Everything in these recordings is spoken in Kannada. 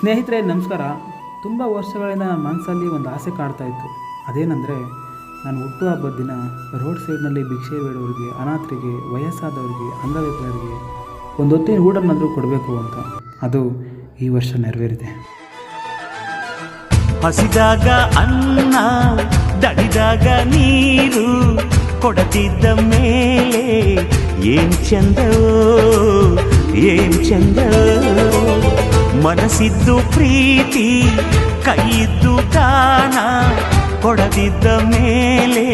ಸ್ನೇಹಿತರೆ, ನಮಸ್ಕಾರ. ತುಂಬ ವರ್ಷಗಳಿಂದ ನನ್ನ ಮನಸ್ಸಲ್ಲಿ ಒಂದು ಆಸೆ ಕಾಡ್ತಾ ಇತ್ತು. ಅದೇನೆಂದರೆ, ನಾನು ಹುಟ್ಟುಹಬ್ಬದ ದಿನ ರೋಡ್ ಸೈಡ್ನಲ್ಲಿ ಭಿಕ್ಷೆ ಬೇಡೋರಿಗೆ ಅನಾಥರಿಗೆ, ವಯಸ್ಸಾದವರಿಗೆ, ಅಂಗವಿಕಲರಿಗೆ ಒಂದು ಹೊತ್ತಿನ ಊಟನಾದರೂ ಕೊಡಬೇಕು ಅಂತ. ಅದು ಈ ವರ್ಷ ನೆರವೇರಿದೆ. ಹಸಿದಾಗ ಅನ್ನ, ದಡಿದಾಗ ನೀರು, ಕೊಡತಿದ್ದ ಮೇಲೆ ಏನ್ ಚಂದೋ ಏನ್ ಚಂದವೋ. ಮನಸ್ಸಿದ್ದು ಪ್ರೀತಿ, ಕೈಯಿದ್ದು ದಾನ, ಕೊಡದಿದ್ದ ಮೇಲೆ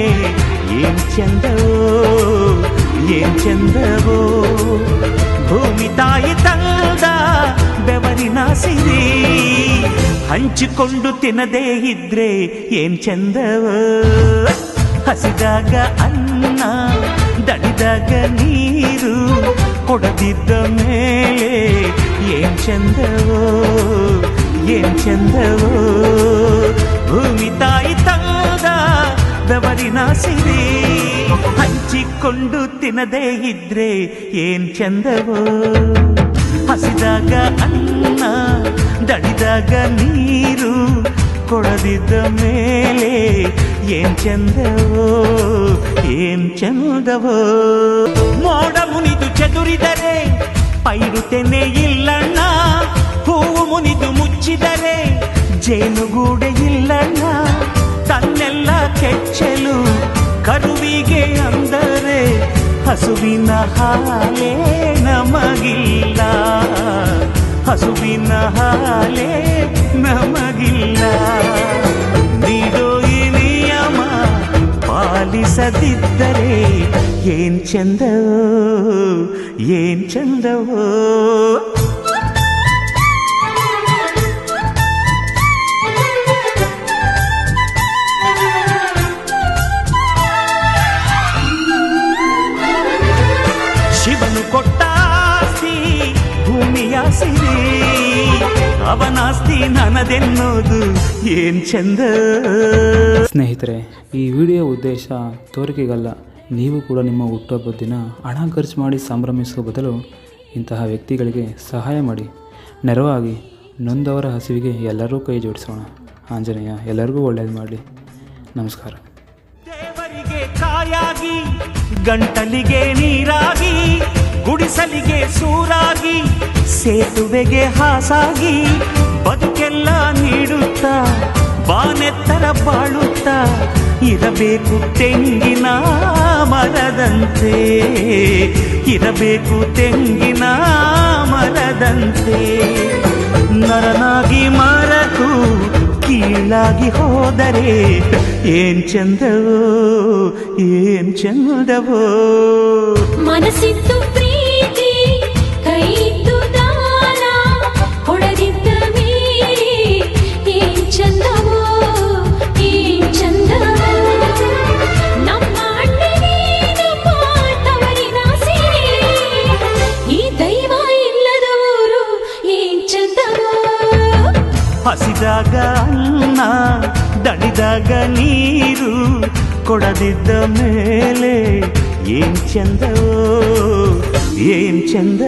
ಏನ್ ಚಂದವೋ ಏನ್ ಚಂದವೋ. ಭೂಮಿ ತಾಯಿ ತಂದ ಬೆವರಿನ ಸಿರಿ ಹಂಚಿಕೊಂಡು ತಿನ್ನದೇ ಇದ್ರೆ ಏನ್ ಚಂದವೋ. ಹಸಿದಾಗ ಅನ್ನ ದಡಿದಾಗ ನೀರು, ಕೊಡದಿದ್ದ ಮೇಲೆ ಚಂದವೋ, ಏನ್ ಚಂದವೋ? ಭೂಮಿ ತಾಯಿ ತಂದ ಸಿರಿ ಹಂಚಿಕೊಂಡು ತಿನ್ನದೇ ಇದ್ರೆ ಏನ್ ಚಂದವೋ? ಹಸಿದಾಗ ಅನ್ನ ದಡಿದಾಗ ನೀರು, ಕೊಡದಿದ್ದ ಮೇಲೆ ಏನ್ ಚಂದವೋ? ಏನ್ ಚಂದವೋ? ಮೋಡ ಮುನಿದು ಚದುರಿದರೆ ಪೈರು ತೆನೆ ಇಲ್ಲಣ್ಣ ಮುನಿದು ಮುಚ್ಚಿದರೆ ಜೇನುಗೂಡೆ ಇಲ್ಲಣ್ಣ. ತನ್ನೆಲ್ಲ ಕೆಚ್ಚಲು ಕರುವಿಗೆ ಅಂದರೆ ಹಸುವಿನ ಹಾಲೇ ನಮಗಿಲ್ಲ. ಹಸುವಿನ ಹಾಲೇ ನಮಗಿಲ್ಲ. ನೀಡೋ ಈ ನಿಯಮ ಪಾಲಿಸದಿದ್ದರೆ ಏನ್ ಚಂದವೋ ಏನ್ ಚಂದವೋ. ಸಿರಿ ಅವನಾಸ್ತಿ ನನದೆನ್ನೋದು ಏನ್ ಚಂದ? ಸ್ನೇಹಿತರೆ ಈ ವಿಡಿಯೋ ಉದ್ದೇಶ ತೋರಿಕೆಗಲ್ಲ. ನೀವು ಕೂಡ ನಿಮ್ಮ ಹುಟ್ಟುಹಬ್ಬದ ದಿನ ಹಣ ಖರ್ಚು ಮಾಡಿ ಸಂಭ್ರಮಿಸುವ ಬದಲು ಇಂತಹ ವ್ಯಕ್ತಿಗಳಿಗೆ ಸಹಾಯ ಮಾಡಿ. ನೆರವಾಗಿ ನೊಂದವರ ಹಸಿವಿಗೆ ಎಲ್ಲರೂ ಕೈ ಜೋಡಿಸೋಣ. ಆಂಜನೇಯ ಎಲ್ಲರಿಗೂ ಒಳ್ಳೇದು ಮಾಡಲಿ. ನಮಸ್ಕಾರ. ದೇವರಿಗೆ ಕಾಯಾಗಿ ಗಂಟಲಿಗೆ ನೀರಾಗಿ ಗುಡಿಸಲಿಗೆ ಸೂರಾಗಿ. ಸೇತುವೆಗೆ ಹಾಸಾಗಿ ಬದುಕೆಲ್ಲ ನೀಡುತ್ತಾ, ಬಾನೆತ್ತರ ಬಾಳುತ್ತಾ, ಇರಬೇಕು ತೆಂಗಿನ ಮರದಂತೆ. ಇರಬೇಕು ತೆಂಗಿನ ಮರದಂತೆ. ನರನಾಗಿ ಮರಕು, ಕೀಳಾಗಿ ಹೋದರೆ ಏನ್ ಚಂದವೋ ಏನ್ ಚಂದವೋ. ಮನಸ್ಸಿತ್ತು ಹಸಿದಾಗ ಅನ್ನ ದಣಿದಾಗ ನೀರು ಕೊಡದಿದ್ದ ಮೇಲೆ ಏನ್ ಚಂದವೋ ಏನ್ ಚಂದ?